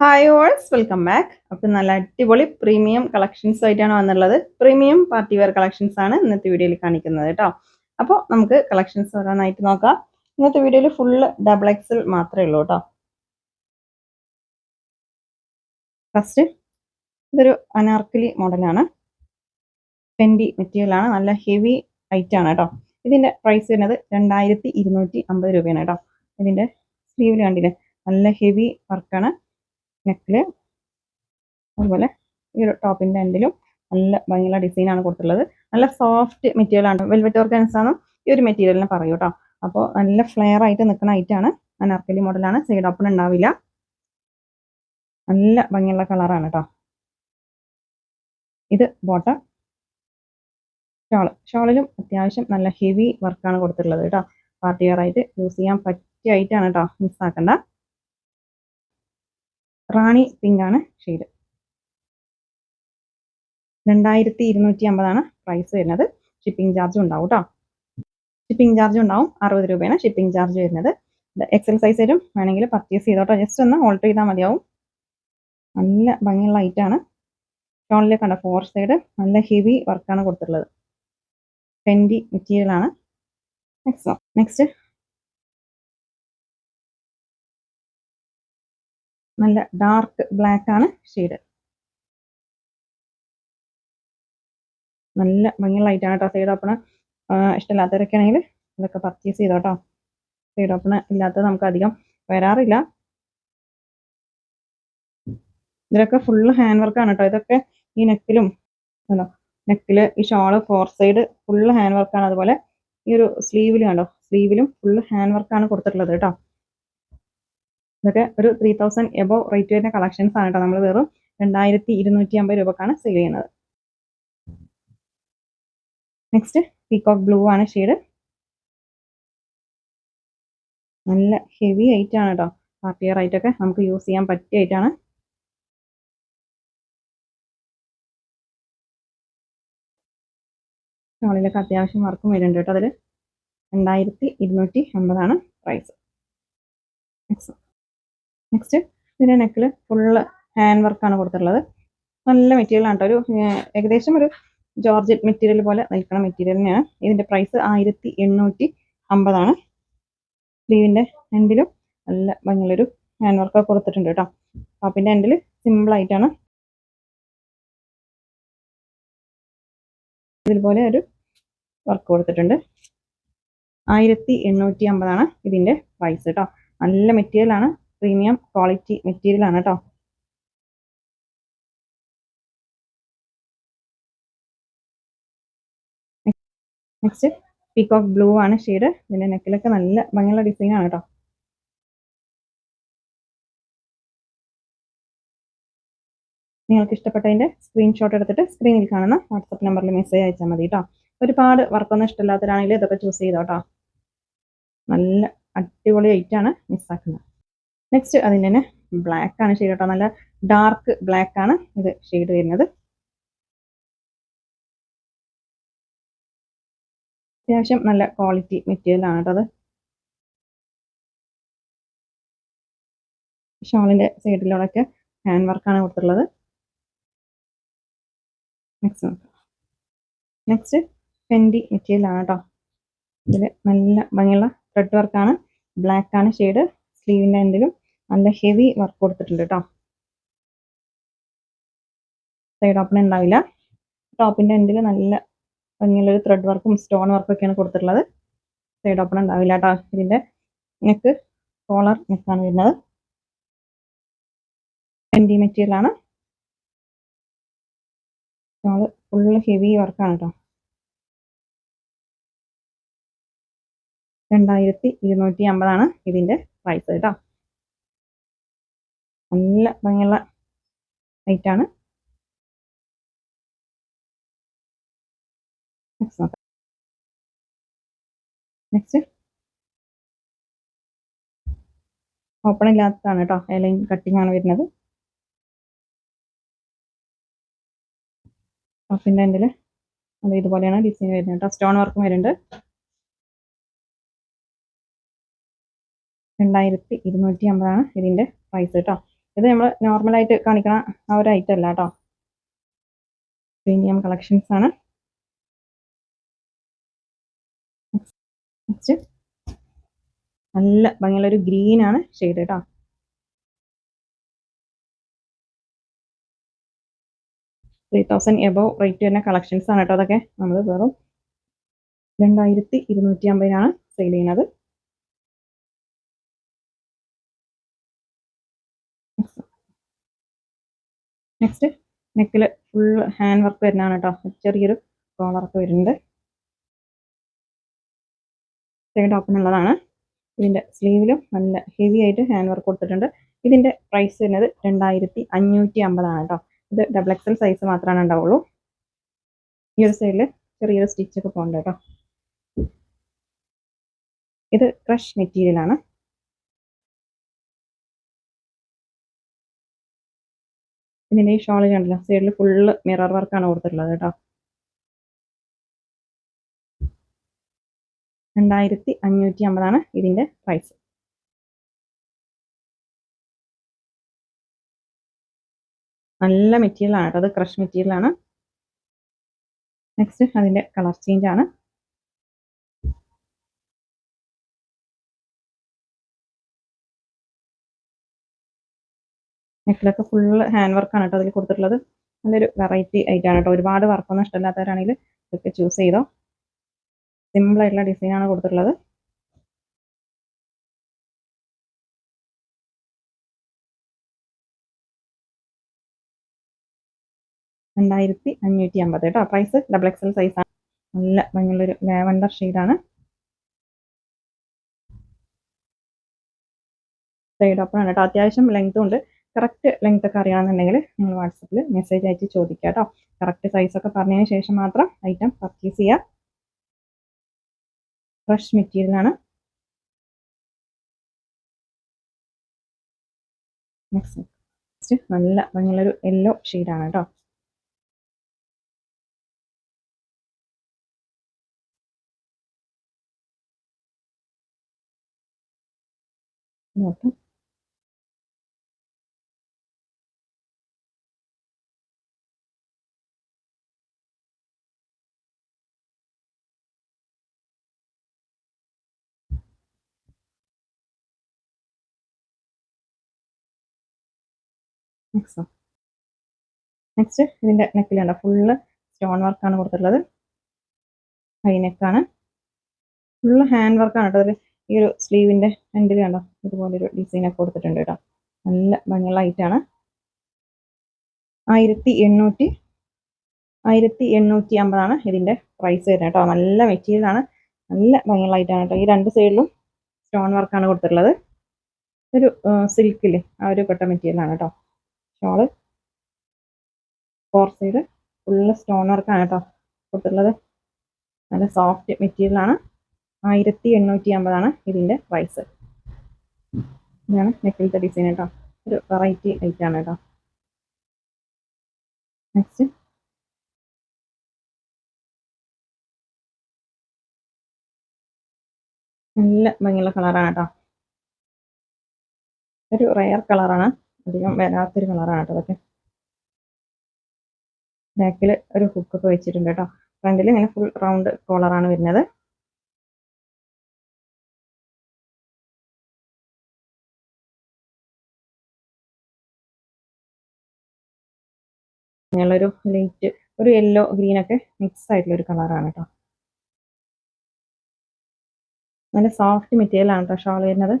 Hi ഓൾസ് welcome back അപ്പം നല്ല അടിപൊളി പ്രീമിയം കളക്ഷൻസ് ആയിട്ടാണ് വന്നുള്ളത് പ്രീമിയം പാർട്ടി വെയർ കളക്ഷൻസ് ആണ് ഇന്നത്തെ വീഡിയോയിൽ കാണിക്കുന്നത് കേട്ടോ അപ്പോൾ നമുക്ക് കളക്ഷൻസ് ഓരോന്നായിട്ട് നോക്കാം. ഇന്നത്തെ വീഡിയോയിൽ ഫുള്ള് ഡബിൾ എക്സൽ മാത്രമേ ഉള്ളൂ കേട്ടോ ഫസ്റ്റ് ഇതൊരു അനാർക്കലി മോഡലാണ് പെൻഡി മെറ്റീരിയലാണ് നല്ല ഹെവി ഐറ്റം ആണ് കേട്ടോ ഇതിന്റെ പ്രൈസ് വരുന്നത് രണ്ടായിരത്തി ഇരുന്നൂറ്റി അമ്പത് രൂപയാണ് കേട്ടോ ഇതിന്റെ സ്ലീവിൽ കണ്ടില്ലേ? നല്ല ഹെവി വർക്കാണ് നെക്കിൽ. അതുപോലെ ഈ ഒരു ടോപ്പിന്റെ എൻഡിലും നല്ല ഭംഗിയുള്ള ഡിസൈൻ ആണ് കൊടുത്തിട്ടുള്ളത്. നല്ല സോഫ്റ്റ് മെറ്റീരിയൽ ആണ്. വെൽവെറ്റ് ഓർഗൻസ് ഈ ഒരു മെറ്റീരിയലിനെ പറയൂ കേട്ടോ അപ്പോൾ നല്ല ഫ്ലെയർ ആയിട്ട് നിൽക്കുന്ന ഐറ്റാണ് അനാർക്കലി മോഡലാണ് സൈഡ് ഓപ്പൺ ഉണ്ടാവില്ല. നല്ല ഭംഗിയുള്ള കളറാണ് കേട്ടോ ഇത് ബോട്ട ഷോൾ ഷോളിലും അത്യാവശ്യം നല്ല ഹെവി വർക്കാണ് കൊടുത്തിട്ടുള്ളത് കേട്ടോ പാർട്ടി വെയർ ആയിട്ട് യൂസ് ചെയ്യാൻ പറ്റിയ ഐറ്റാണ് കേട്ടോ മിസ്സാക്കണ്ട റാണി ആണ് ഷെയ്ഡ് രണ്ടായിരത്തി ഇരുന്നൂറ്റി അമ്പതാണ് പ്രൈസ് വരുന്നത്. ഷിപ്പിംഗ് ചാർജും ഉണ്ടാവും കേട്ടോ ഷിപ്പിംഗ് ചാർജ് ഉണ്ടാവും. അറുപത് രൂപയാണ് ഷിപ്പിംഗ് ചാർജ് വരുന്നത്. എക്സൽ സൈസ് വരും വേണമെങ്കിൽ പർച്ചേസ് ചെയ്തോട്ടോ. ജസ്റ്റ് ഒന്ന് ഓൾട്ടർ ചെയ്താൽ മതിയാവും. നല്ല ഭംഗിയുള്ള ഐറ്റാണ് ഷോളിലെ കണ്ട ഫോർ സൈഡ് നല്ല ഹെവി വർക്കാണ് കൊടുത്തിട്ടുള്ളത്. ഫെൻഡി മെറ്റീരിയലാണ് നെക്സ്റ്റ് നെക്സ്റ്റ് നല്ല ഡാർക്ക് ബ്ലാക്ക് ആണ് ഷെയ്ഡ് നല്ല ഭംഗിയുള്ള ആണ് കേട്ടോ സൈഡ് ഓപ്പണ് ഇഷ്ടമില്ലാത്തവരൊക്കെ ആണെങ്കിൽ ഇതൊക്കെ പർച്ചേസ് ചെയ്തോട്ടോ സൈഡ് ഓപ്പണ് ഇല്ലാത്തത് നമുക്ക് അധികം വരാറില്ല. ഇതിലൊക്കെ ഫുള്ള് ഹാൻഡ് വർക്കാണ് കേട്ടോ ഇതൊക്കെ ഈ നെക്കിലും അല്ലോ നെക്കിൽ ഈ shawl four side full hand വർക്കാണ് അതുപോലെ ഈ ഒരു സ്ലീവിൽ കണ്ടോ? സ്ലീവിലും ഫുള്ള് ഹാൻഡ് വർക്കാണ് കൊടുത്തിട്ടുള്ളത് കേട്ടോ ഇതൊക്കെ ഒരു ത്രീ തൗസൻഡ് എബോ റേറ്റ് വരുന്ന കളക്ഷൻസ് ആണ് കേട്ടോ നമ്മൾ വെറും രണ്ടായിരത്തി ഇരുന്നൂറ്റി അമ്പത് രൂപക്കാണ് സെയിൽ ചെയ്യുന്നത്. നെക്സ്റ്റ് പീകോക്ക് ബ്ലൂ ആണ് ഷെയ്ഡ് നല്ല ഹെവി ഐറ്റ് ആണ് കേട്ടോ പാർട്ടി വെയർ ആയിട്ടൊക്കെ നമുക്ക് യൂസ് ചെയ്യാൻ പറ്റിയ ഐറ്റാണ് ഷോളിലൊക്കെ അത്യാവശ്യം വർക്കും വരുന്നുണ്ട് കേട്ടോ അതിൽ രണ്ടായിരത്തി ഇരുന്നൂറ്റി അമ്പതാണ് പ്രൈസ് നെക്സ്റ്റ് ഇതിന്റെ നെക്കിൽ ഫുള്ള് ഹാൻഡ് വർക്കാണ് കൊടുത്തിട്ടുള്ളത്. നല്ല മെറ്റീരിയൽ ആണ് ഒരു ഏകദേശം ഒരു ജോർജറ്റ് മെറ്റീരിയൽ പോലെ നിൽക്കുന്ന മെറ്റീരിയൽ തന്നെയാണ് ഇതിന്റെ പ്രൈസ് ആയിരത്തി എണ്ണൂറ്റി അമ്പതാണ് സ്ലീവിന്റെ എൻഡിലും നല്ല ഭംഗിയുള്ളൊരു ഹാൻഡ് വർക്ക് കൊടുത്തിട്ടുണ്ട് കേട്ടോ. ടോപ്പിന്റെ എൻഡിൽ സിമ്പിളായിട്ടാണ് ഇതുപോലെ ഒരു വർക്ക് കൊടുത്തിട്ടുണ്ട്. ആയിരത്തി എണ്ണൂറ്റി അമ്പതാണ് ഇതിന്റെ പ്രൈസ് കേട്ടോ. നല്ല മെറ്റീരിയൽ ആണ്. പ്രീമിയം ക്വാളിറ്റി മെറ്റീരിയൽ ആണ് കേട്ടോ നെക്സ്റ്റ് പീകോക്ക് ബ്ലൂ ആണ് ഷെയ്ഡ് ഇതിന്റെ നെക്കിലൊക്കെ നല്ല ഭംഗിയുള്ള ഡിസൈൻ ആണ് കേട്ടോ നിങ്ങൾക്ക് ഇഷ്ടപ്പെട്ടതിന്റെ സ്ക്രീൻഷോട്ട് എടുത്തിട്ട് സ്ക്രീനിൽ കാണുന്ന വാട്സപ്പ് നമ്പറിൽ മെസ്സേജ് അയച്ചാൽ മതി കേട്ടോ ഒരുപാട് വർക്കൊന്നും ഇഷ്ടമില്ലാത്തവരാണെങ്കിൽ ഇതൊക്കെ ചൂസ് ചെയ്തോട്ടോ നല്ല അടിപൊളി ഐറ്റാണ് മിസ്സാക്കുന്നത് നെക്സ്റ്റ് അതിന്റെ തന്നെ ബ്ലാക്ക് ആണ് ഷെയ്ഡ് കേട്ടോ. നല്ല ഡാർക്ക് ബ്ലാക്ക് ആണ് ഇത് ഷെയ്ഡ് വരുന്നത്. അത്യാവശ്യം നല്ല ക്വാളിറ്റി മെറ്റീരിയൽ ആണ് കേട്ടോ അത്. ഷോളിന്റെ സൈഡിലൂടെയൊക്കെ ഹാൻഡ് വർക്കാണ് കൊടുത്തിട്ടുള്ളത്. നെക്സ്റ്റ് നെക്സ്റ്റ് ഫെൻഡി മെറ്റീരിയൽ ആണ് കേട്ടോ. ഇതിൽ നല്ല ഭംഗിയുള്ള റെഡ് വർക്കാണ് ബ്ലാക്ക് ആണ് ഷെയ്ഡ് സ്ലീവിന്റെ എൻഡിലും നല്ല ഹെവി വർക്ക് കൊടുത്തിട്ടുണ്ട് കേട്ടോ സൈഡ് ഓപ്പൺ ഉണ്ടാവില്ല. ടോപ്പിന്റെ എൻഡിൽ നല്ല ഭംഗിയുള്ളൊരു ത്രെഡ് വർക്കും സ്റ്റോൺ വർക്കും ഒക്കെയാണ് കൊടുത്തിട്ടുള്ളത്. സൈഡ് ഓപ്പൺ ഉണ്ടാവില്ല കേട്ടോ ഇതിന്റെ നെക്ക് കോളർ നെക്കാണ് വരുന്നത്. എൻഡി മെറ്റീരിയലാണ് ഷോൾ ഫുള്ള് ഹെവി വർക്കാണ് കേട്ടോ രണ്ടായിരത്തി ഇരുന്നൂറ്റി അമ്പതാണ് ഇതിന്റെ പ്രൈസ് കേട്ടോ. നല്ല ഭംഗിയുള്ള ആണ്. നെക്സ്റ്റ് ഓപ്പൺ ഇല്ലാത്തതാണ് കേട്ടോ. ലൈൻ കട്ടിങ് ആണ് വരുന്നത്. പിന്നെ എൻഡിൽ അത് ഇതുപോലെയാണ് ഡിസൈൻ വരുന്നത് കേട്ടോ. സ്റ്റോൺ വർക്കും വരുന്നുണ്ട്. രണ്ടായിരത്തി ഇരുന്നൂറ്റി അമ്പതാണ് ഇതിന്റെ പ്രൈസ് കേട്ടോ ഇത് നമ്മൾ നോർമലായിട്ട് കാണിക്കണ ആ ഒരു ഐറ്റം അല്ല കേട്ടോ പ്രീമിയം കളക്ഷൻസ് ആണ്. നല്ല ഭംഗിയുള്ള ഒരു ഗ്രീൻ ആണ് ഷെയ്ഡ് കേട്ടോ ത്രീ തൗസൻഡ് എബവ് റേറ്റ് വരുന്ന കളക്ഷൻസ് ആണ് കേട്ടോ അതൊക്കെ. നമ്മൾ വെറും രണ്ടായിരത്തി ഇരുന്നൂറ്റി അമ്പതിനാണ് സെയിൽ ചെയ്യുന്നത്. നെക്സ്റ്റ് നെക്കിൽ ഫുൾ ഹാൻഡ് വർക്ക് വരുന്നതാണ് കേട്ടോ ചെറിയൊരു കോളറൊക്കെ വരുന്നുണ്ട്. സെക്കൻഡ് ഓപ്പൺ ഉള്ളതാണ് ഇതിന്റെ സ്ലീവിലും നല്ല ഹെവി ആയിട്ട് ഹാൻഡ് വർക്ക് കൊടുത്തിട്ടുണ്ട്. ഇതിന്റെ പ്രൈസ് വരുന്നത് രണ്ടായിരത്തി അഞ്ഞൂറ്റി അമ്പതാണ് കേട്ടോ ഇത് ഡബിൾ എക്സൽ സൈസ് മാത്രമാണ് ഉണ്ടാവുള്ളൂ. ഈ ഒരു സൈഡിൽ ചെറിയൊരു സ്റ്റിച്ചൊക്കെ പോകുന്നുണ്ട് കേട്ടോ ഇത് ക്രഷ് മെറ്റീരിയൽ ഇതിന്റെ ഈ ഷോൾ കണ്ടില്ല? സൈഡിൽ ഫുള്ള് മിറർ വർക്കാണ് കൊടുത്തിട്ടുള്ളത് കേട്ടോ. രണ്ടായിരത്തി അഞ്ഞൂറ്റി അമ്പതാണ് ഇതിന്റെ പ്രൈസ് നല്ല മെറ്റീരിയലാണ് കേട്ടോ. അത് ക്രഷ് മെറ്റീരിയൽ ആണ്. നെക്സ്റ്റ് അതിന്റെ കളർ ചേഞ്ച് ആണ്. നെക്കിലൊക്കെ ഫുള്ള് ഹാൻഡ് വർക്കാണ് കേട്ടോ അതിൽ കൊടുത്തിട്ടുള്ളത്. നല്ലൊരു വെറൈറ്റി ആയിട്ടാണ് കേട്ടോ. ഒരുപാട് വർക്കൊന്നും ഇഷ്ടമില്ലാത്തവരാണെങ്കിൽ ഇതൊക്കെ ചൂസ് ചെയ്തോ. സിമ്പിൾ ആയിട്ടുള്ള ഡിസൈനാണ് കൊടുത്തിട്ടുള്ളത്. രണ്ടായിരത്തി അഞ്ഞൂറ്റി അമ്പത് കേട്ടോ പ്രൈസ് ഡബിൾ എക്സൽ സൈസാണ് നല്ല ഭംഗിയുള്ളൊരു ലാവൻഡർ ഷെയ്ഡാണ് സൈഡ് ഓപ്പൺ ആണ് കേട്ടോ. അത്യാവശ്യം ലെങ്ത്തും ഉണ്ട്. കറക്റ്റ് ലെങ്ത് ഒക്കെ അറിയണമെന്നുണ്ടെങ്കിൽ നിങ്ങൾ വാട്സപ്പിൽ മെസ്സേജ് അയച്ച് ചോദിക്കുക കേട്ടോ കറക്റ്റ് സൈസൊക്കെ പറഞ്ഞതിന് ശേഷം മാത്രം ഐറ്റം പർച്ചേസ് ചെയ്യുക. ഫ്രഷ് മെറ്റീരിയൽ ആണ് നെക്സ്റ്റ് നല്ല ഭംഗിയുള്ളൊരു യെല്ലോ ഷെയ്ഡാണ് കേട്ടോ നോക്കാം. നെക്സ്റ്റ് നെക്സ്റ്റ് ഇതിന്റെ നെക്കിലുണ്ട് ഫുള്ള് സ്റ്റോൺ വർക്കാണ് കൊടുത്തിട്ടുള്ളത്. ഹൈ നെക്കാണ് ഫുള്ള് ഹാൻഡ് വർക്കാണ് കേട്ടോ. അതിൽ ഈ ഒരു സ്ലീവിന്റെ എൻഡിൽ കണ്ടോ? ഇതുപോലൊരു ഡിസൈനൊക്കെ കൊടുത്തിട്ടുണ്ട് കേട്ടോ. നല്ല ഭംഗിയുള്ള ഐറ്റാണ് ആയിരത്തി എണ്ണൂറ്റി ആയിരത്തി എണ്ണൂറ്റി അമ്പതാണ് ഇതിന്റെ പ്രൈസ് വരുന്നത് കേട്ടോ. നല്ല മെറ്റീരിയലാണ് നല്ല ഭംഗിയുള്ള ഐറ്റാണ് കേട്ടോ. ഈ രണ്ട് സൈഡിലും സ്റ്റോൺ വർക്കാണ് കൊടുത്തിട്ടുള്ളത്. ഒരു സിൽക്കിൽ ആ ഒരു പെട്ട മെറ്റീരിയലാണ് കേട്ടോ. Shawl four side full stone വർക്കാണ് കേട്ടോ കൊടുത്തിട്ടുള്ളത്. നല്ല സോഫ്റ്റ് മെറ്റീരിയലാണ് ആയിരത്തി എണ്ണൂറ്റി അമ്പതാണ് ഇതിന്റെ പ്രൈസ് ഇതാണ് നെക്കിലത്തെ ഡിസൈൻ കേട്ടോ ഒരു വെറൈറ്റി ഐറ്റം ആണ് കേട്ടോ നെക്സ്റ്റ് നല്ല ഭംഗിയുള്ള കളറാണ് കേട്ടോ ഒരു റയർ കളറാണ് അധികം വരാത്തൊരു കളറാണ് കേട്ടോ അതൊക്കെ. ബാക്കിൽ ഒരു ഹുക്കൊക്കെ വെച്ചിട്ടുണ്ട് കേട്ടോ. ഫ്രണ്ടിൽ ഇങ്ങനെ ഫുൾ റൗണ്ട് കോളറാണ് വരുന്നത്. ഇങ്ങനെയുള്ളൊരു ലൈറ്റ് ഒരു യെല്ലോ ഗ്രീൻ ഒക്കെ മിക്സ് ആയിട്ടുള്ള ഒരു കളറാണ് കേട്ടോ. നല്ല സോഫ്റ്റ് മെറ്റീരിയലാണ് കേട്ടോ ഷോൾ വരുന്നത്.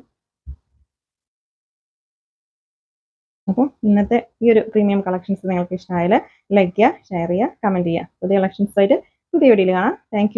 അപ്പോൾ ഇന്നത്തെ ഈ ഒരു പ്രീമിയം കളക്ഷൻസ് നിങ്ങൾക്ക് ഇഷ്ടമായാൽ ലൈക്ക് ചെയ്യുക ഷെയർ ചെയ്യുക കമന്റ് ചെയ്യുക. പുതിയ കളക്ഷൻസ് ആയിട്ട് പുതിയ വീഡിയോയിൽ കാണാം. താങ്ക്